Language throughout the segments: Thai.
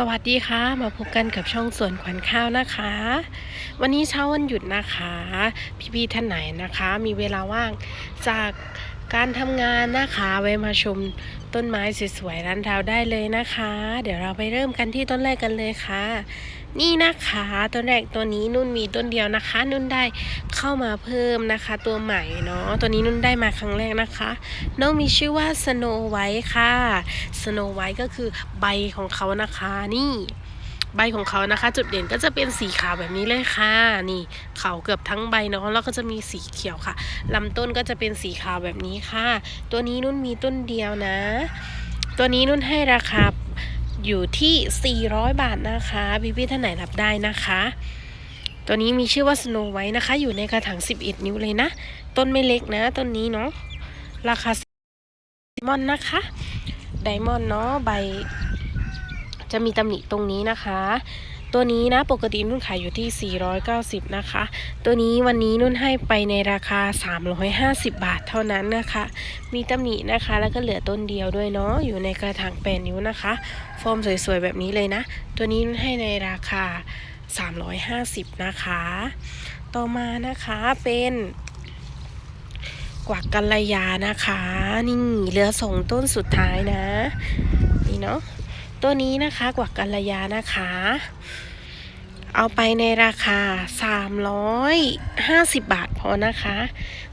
สวัสดีค่ะ มาพบกันกับช่องสวนขวัญข้าวนะคะ วันนี้เช้าวันหยุดนะคะ พี่ๆท่านไหนนะคะ มีเวลาว่างจากการทำงานนะคะไว้มาชมต้นไม้สวยๆร้านเราได้เลยนะคะ เดี๋ยวเราไปเริ่มกันที่ต้นแรกกันเลยค่ะ นี่นะคะต้นแรกตัวนี้นุ่นมีต้นเดียวนะคะ นุ่นได้เข้ามาเพิ่มนะคะ ตัวใหม่เนาะตัวนี้นุ่นได้มาครั้งแรกนะคะ น้องมีชื่อว่า Snow White ค่ะ Snow White ก็คือใบของเขานะคะนี่ใบของเขานะคะ จุดเด่นก็จะเป็นสีขาวแบบนี้เลยค่ะ นี่เขาเกือบทั้งใบเนาะแล้วก็จะมีสีเขียวค่ะลำต้นก็จะเป็นสีขาวแบบนี้ค่ะ ตัวนี้นุ่นมีต้นเดียวนะ ตัวนี้นุ่นให้ราคา อยู่ที่ 400 บาทนะคะพี่พี่ๆท่านไหนรับได้นะคะ ตัวนี้มีชื่อว่าสโนไว้นะคะ อยู่ในกระถาง 11 นิ้วเลยนะ ต้นไม่เล็กนะต้นนี้เนาะราคาไดมอนด์นะคะไดมอนด์เนาะใบ จะมีตำหนิตรงนี้นะคะ ตัวนี้นะปกตินุ่นขายอยู่ที่ 490 นะคะ ตัวนี้วันนี้นุ่นให้ไปในราคา 350 บาทเท่านั้นนะคะ มีตำหนินะคะ แล้วก็เหลือต้นเดียวด้วยเนาะอยู่ในกระถางแปดนิ้วนะคะ ฟอร์มสวยๆแบบนี้เลยนะ ตัวนี้นุ่นให้ในราคา 350 นะคะ ต่อมานะคะเป็นกวักกัลยานะคะ นี่เหลือสองต้นสุดท้ายนะ นี่เนาะ ตัวนี้นะคะกวักกัลยานะคะ เอาไปในราคา 350 บาทพอนะคะ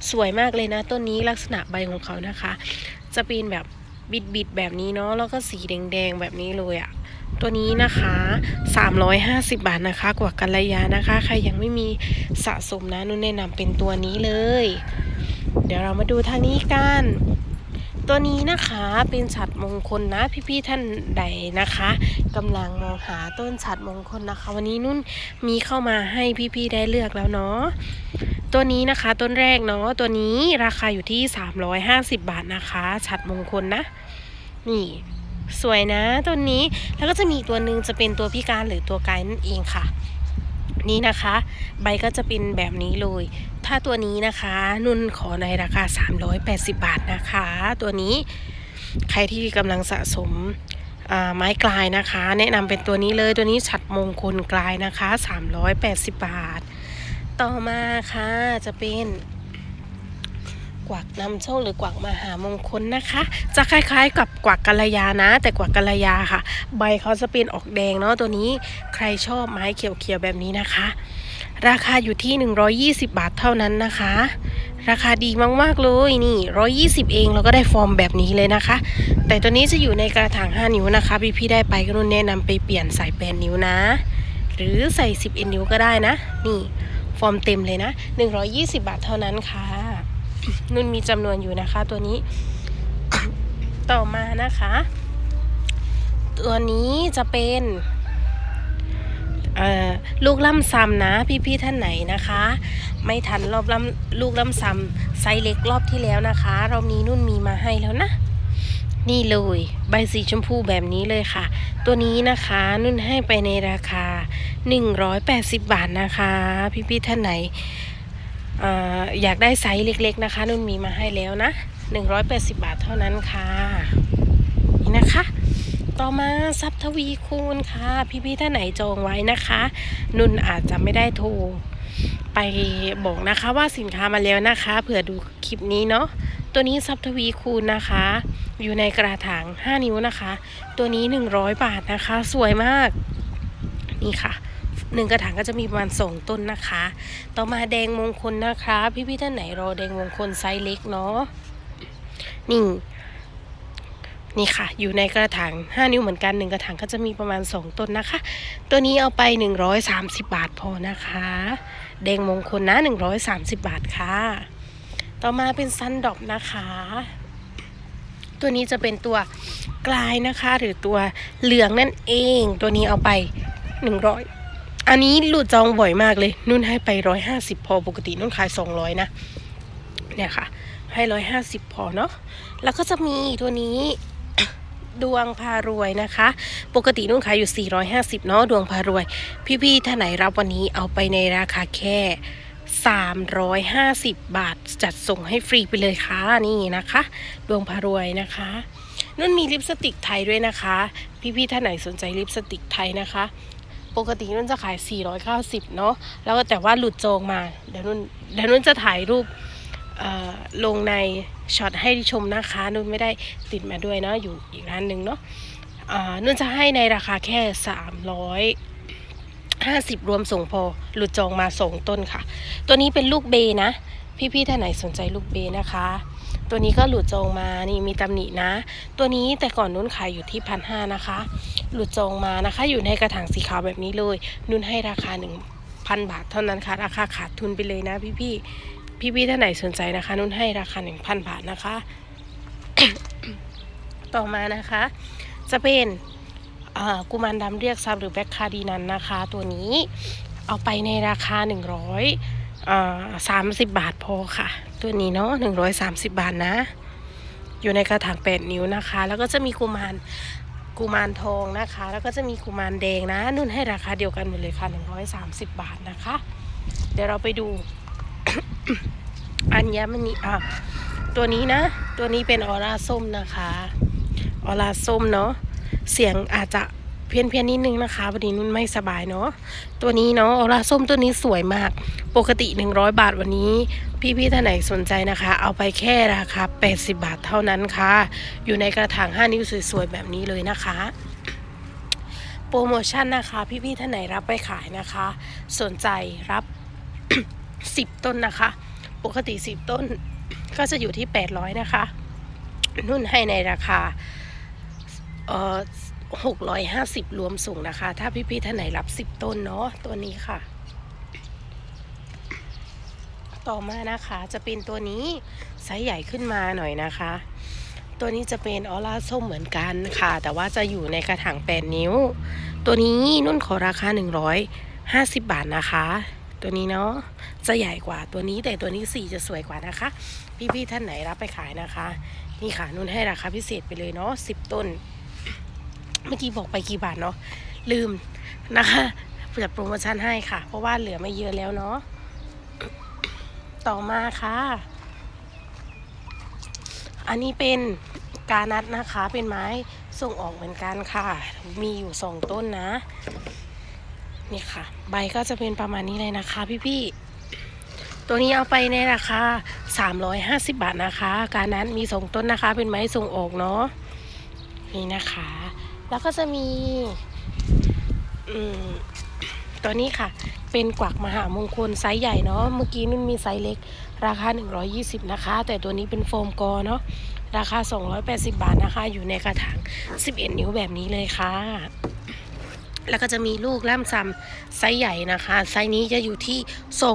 สวยมากเลยนะต้นนี้ลักษณะใบของเขานะคะ จะเป็นแบบบิดๆแบบนี้เนาะแล้วก็สีแดงๆแบบนี้เลยอะตัวนี้นะคะ 350 บาทนะคะ กวักกัลยานะคะ ใครยังไม่มีสะสมนะนุ่นแนะนำเป็นตัวนี้เลย เดี๋ยวเรามาดูทางนี้กัน ตัวนี้นะคะเป็นฉัดมงคลนะพี่ๆท่านใดนะคะกำลังมองหาต้นฉัดมงคลนะคะ วันนี้นุ่นมีเข้ามาให้พี่ๆได้เลือกแล้วเนาะตัวนี้นะคะต้นแรกเนาะตัวนี้ราคาอยู่ที่ 350 บาทนะคะ ฉัดมงคลนะ นี่สวยนะต้นนี้แล้วก็จะมีตัวหนึ่งจะเป็นตัวพิการหรือตัวไกด์นั่นเองค่ะ นี่นะคะ ใบก็จะเป็นแบบนี้เลย ถ้าตัวนี้นะคะ นุ่นขอในราคา 380 บาทนะคะ ตัวนี้ใครที่กำลังสะสมอ่าไม้กลายนะคะ แนะนำเป็นตัวนี้เลยตัวนี้ฉัดมงคลกลายนะคะ 380 บาท ต่อมาค่ะจะเป็น กวักนำโชคหรือกวักมหามงคลนะคะ จะคล้ายๆ กับกวักกัลยานะ แต่กวักกัลยาค่ะ ใบเขาจะเป็นออกแดงเนาะตัวนี้ใครชอบไม้เขียวๆแบบนี้นะคะ ราคาอยู่ที่ 120 บาทเท่านั้นนะคะ ราคาดีมากๆเลยนี่120 เองเราก็ได้ฟอร์มแบบนี้เลยนะคะ แต่ตัวนี้จะอยู่ในกระถาง 5 นิ้วนะคะ พี่ๆได้ไปก็นุ่นแนะนำไปเปลี่ยนใส่8นิ้วนะ หรือใส่ 11 นิ้วก็ได้นะ นี่ฟอร์มเต็มเลยนะ 120 บาทเท่านั้นค่ะ นุ่นมีจำนวนอยู่นะคะ ตัวนี้ ต่อมานะคะ ตัวนี้จะเป็นลูกล่ำซ้ำนะพี่ๆท่านไหนนะคะ ไม่ทันรอบล่ำลูกล่ำซ้ำไซส์เล็กรอบที่แล้วนะคะรอบนี้นุ่นมีมาให้แล้วนะ นี่เลย ใบสีชมพูแบบนี้เลยค่ะ ตัวนี้นะคะนุ่นให้ไปในราคา 180 บาทนะคะ พี่ๆท่านไหน อยากได้ไซส์เล็กๆนะคะ นุ่นมีมาให้แล้วนะ 180 บาทเท่านั้นค่ะ นี่นะคะ ต่อมาซับทวีคูณค่ะ พี่ๆท่านไหนจองไว้นะคะ นุ่นอาจจะไม่ได้โทรไปบอกนะคะว่าสินค้ามาแล้วนะคะ เผื่อดูคลิปนี้เนาะตัวนี้ซับทวีคูณนะคะ อยู่ในกระถาง 5 นิ้วนะคะ ตัวนี้ 100 บาทนะคะ สวยมาก นี่ค่ะ หนึ่งกระถางก็จะมีประมาณสองต้นนะคะ ต่อมาแดงมงคลนะคะ พี่ๆท่านไหนรอแดงมงคลไซส์เล็กเนาะนี่นี่ค่ะ อยู่ในกระถาง 5 นิ้วเหมือนกัน 1 กระถางก็จะมีประมาณ 2 ต้นนะคะ ตัวนี้เอาไป 130 บาทพอนะคะ แดงมงคลนะ 130 บาทค่ะ ต่อมาเป็นซันดอบนะคะ ตัวนี้จะเป็นตัวกลายนะคะ หรือตัวเหลืองนั่นเอง ตัวนี้เอาไป 100 อันนี้หลุดจองบ่อยมากเลย นุ่นให้ไป150พอปกตินุ่นขาย200นะเนี่ยค่ะ ให้150พอเนาะแล้วก็จะมีตัวนี้ดวงพารวยนะคะ ปกตินุ่นขายอยู่ 450 เนาะดวงพารวย พี่ๆท่านไหนรับวันนี้เอาไปในราคาแค่ 350 บาทจัดส่งให้ฟรีไปเลยค่ะนี่นะคะ ดวงพารวยนะคะนุ่นมีลิปสติกไทยด้วยนะคะ พี่ๆท่านไหนสนใจลิปสติกไทยนะคะ ปกตินุ่นจะขาย 490 เนาะแล้วก็แต่ว่าหลุดจองมา เดี๋ยวนุ่นเดี๋ยวนุ่นจะถ่ายรูปอ่อลงในช็อตให้ชมนะคะ นุ่นไม่ได้ติดมาด้วยเนาะอยู่อีกร้านหนึ่งเนาะอ่านุ่นจะให้ในราคาแค่ 350 รวมส่งพอ หลุดจองมาส่งต้นค่ะ ตัวนี้เป็นลูกเบนะ พี่ๆท่านไหนสนใจลูกเบนะคะ ตัวนี้ก็หลุดจองมานี่มีตำหนินะ ตัวนี้แต่ก่อนนุ่นขายอยู่ที่พันห้านะคะ หลุดจองมานะคะ อยู่ในกระถางสีขาวแบบนี้เลย นุ่นให้ราคา1,000บาทเท่านั้นค่ะ ราคาขาดทุนไปเลยนะพี่ๆพี่ๆท่านไหนสนใจนะคะ นุ่นให้ราคา1,000บาทนะคะ ต่อมานะคะ จะเป็นอ่ากุมารดำเรียกทรัพย์หรือแบ็คคาดีนันนะคะ ตัวนี้เอาไปในราคา 100 อ่า30บบาทพอค่ะ ตัวนี้เนาะ130บาทนะ อยู่ในกระถาง8นิ้วนะคะ แล้วก็จะมีกุมารกุมารทองนะคะ แล้วก็จะมีกุมารแดงนะ นุ่นให้ราคาเดียวกันหมดเลยค่ะ130บบาทนะคะ เดี๋ยวเราไปดูอัญมณีอะตัวนี้นะ ตัวนี้เป็นออร่าส้มนะคะ ออร่าส้มเนาะเสียงอาจจะ พี้ยนเพียนนิดนึงนะคะวันนี้นุ่นไม่สบายเนาะตัวนี้เนาะออร่าส้มตัวนี้สวยมาก ปกติ 100 บาทวันนี้ พี่ๆท่านไหนสนใจนะคะ เอาไปแค่ราคา80 บาทเท่านั้นค่ะ อยู่ในกระถาง 5 นิ้วสวยๆแบบนี้เลยนะคะโปรโมชั่นนะคะ พี่ๆท่านไหนรับไปขายนะคะ สนใจรับ 10 ต้นนะคะ ปกติ 10 ต้นก็จะอยู่ที่ 800 นะคะ นุ่นให้ในราคาเอ่อ 650 รวมส่งนะคะ ถ้าพี่ๆท่านไหนรับ 10 ต้นเนาะตัวนี้ค่ะ ต่อมานะคะจะเป็นตัวนี้ไซส์ใหญ่ขึ้นมาหน่อยนะคะ ตัวนี้จะเป็นออร่าส้มเหมือนกันค่ะ แต่ว่าจะอยู่ในกระถาง8 นิ้ว ตัวนี้นุ่นขอราคา 150 บาทนะคะ ตัวนี้เนาะจะใหญ่กว่าตัวนี้แต่ตัวนี้สีจะสวยกว่านะคะ พี่ๆท่านไหนรับไปขายนะคะ นี่ค่ะนุ่นให้ราคาพิเศษไปเลยเนาะ10 ต้น เมื่อกี้บอกไปกี่บาทเนาะลืมนะคะจัดโปรโมชั่นให้ค่ะ เพราะว่าเหลือไม่เยอะแล้วเนาะต่อมาค่ะ อันนี้เป็นกานัดนะคะ เป็นไม้ส่งออกเหมือนกันค่ะ มีอยู่สองต้นนะ นี่ค่ะ ใบก็จะเป็นประมาณนี้เลยนะคะพี่ๆ ตัวนี้เอาไปในราคา350 บาทนะคะ การนั้นมีสองต้นนะคะ เป็นไม้ส่งออกเนาะ นี่นะคะ แล้วก็จะมีตัวนี้ค่ะ เป็นกวักมหามงคลไซส์ใหญ่เนาะ เมื่อกี้นุ่นมีไซส์เล็ก ราคา 120 นะคะ แต่ตัวนี้เป็นโฟมกอเนาะ ราคา 280 บาทนะคะ อยู่ในกระถาง 11 นิ้วแบบนี้เลยค่ะ แล้วก็จะมีลูกล่ำซำไซส์ใหญ่นะคะ ไซส์นี้จะอยู่ที่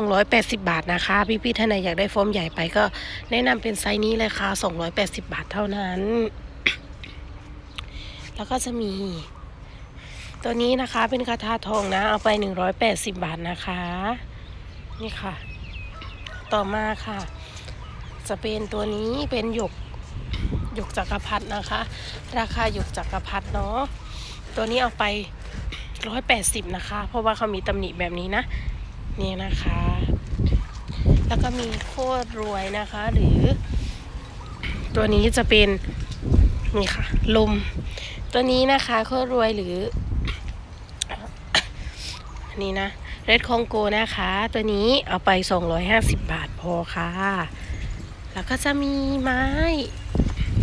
280 บาทนะคะ พี่ๆท่านไหนอยากได้โฟมใหญ่ไปก็แนะนำเป็นไซส์นี้เลยค่ะ 280 บาทเท่านั้น แล้วก็จะมี ตัวนี้นะคะเป็นกระทาทองนะ เอาไป 180 บาทนะคะ นี่ค่ะ ต่อมาค่ะ จะเป็นตัวนี้เป็นหยกหยกจักรพรรดินะคะ ราคาหยกจักรพรรดิเนาะตัวนี้เอาไป 180 นะคะ เพราะว่าเขามีตำหนิแบบนี้นะนี่นะคะ แล้วก็มีโคตรรวยนะคะ หรือ ตัวนี้จะเป็นนี่ค่ะ ลม ตัวนี้นะคะโครวยหรือนี่นะเรดคองโกนะคะ ตัวนี้เอาไป 250 บาทพอค่ะ แล้วก็จะมีไม้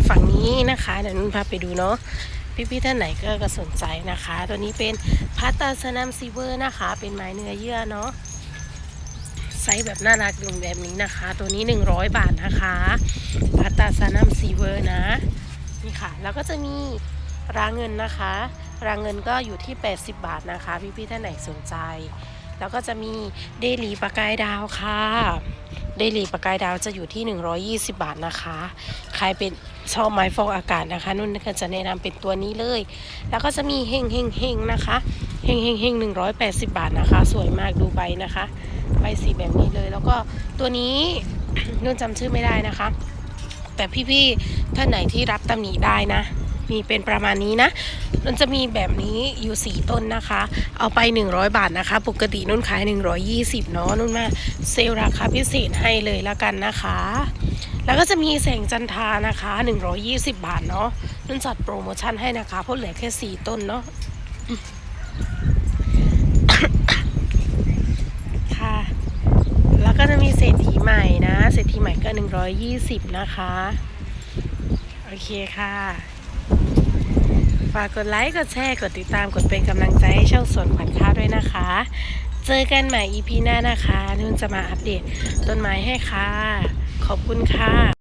ฝั่งนี้นะคะเดี๋ยวนุ่นพาไปดูเนาะพี่ๆท่านไหนก็กสนใจนะคะ ตัวนี้เป็นพัตตาสนามซีเวอร์นะคะ เป็นไม้เนื้อเยื่อเนาะไซส์แบบน่ารักดูแบบนี้นะคะ ตัวนี้ 100 บาทนะคะพัตตาสนามซีเวอร์นะนี่ค่ะ แล้วก็จะมี รางเงินนะคะ รางเงินก็อยู่ที่ 80 บาทนะคะ พี่ๆท่านไหนสนใจ แล้วก็จะมีเดลีปากกายดาวค่ะเดลีปากกายดาวจะอยู่ที่ 120 บาทนะคะ ใครเป็นชอบไม้ฟอกอากาศนะคะ นุ่นก็จะแนะนำเป็นตัวนี้เลย แล้วก็จะมีเฮงเฮงเฮงนะคะเฮงเฮงเฮงหนึ่งร้อยแปดสิบาทนะคะ สวยมากดูใบนะคะใบสีแบบนี้เลย แล้วก็ตัวนี้นุ่นจำชื่อไม่ได้นะคะ แต่พี่ๆท่านไหนที่รับตำหนิได้นะ มีเป็นประมาณนี้นะ มันจะมีแบบนี้อยู่ 4 ต้นนะคะ เอาไป 100 บาทนะคะ ปกตินุ่นขาย 120 เนาะนุ่นมาเซลล์ราคาพิเศษให้เลยแล้วกันนะคะ แล้วก็จะมีแสงจันทานะคะ 120 บาทเนาะนุ่นจัดโปรโมชั่นให้นะคะเพราะเหลือแค่ 4 ต้นเนาะค่ะ แล้วก็จะมีเศรษฐีใหม่นะ เศรษฐีใหม่ก็ 120 นะคะ โอเคค่ะ ฝากกดไลค์ กดแชร์ กดติดตาม กดเป็นกำลังใจให้ช่องสวนขวัญข้าวด้วยนะคะ เจอกันใหม่ EP หน้านะคะ นุ่นจะมาอัปเดตต้นไม้ให้ค่ะ ขอบคุณค่ะ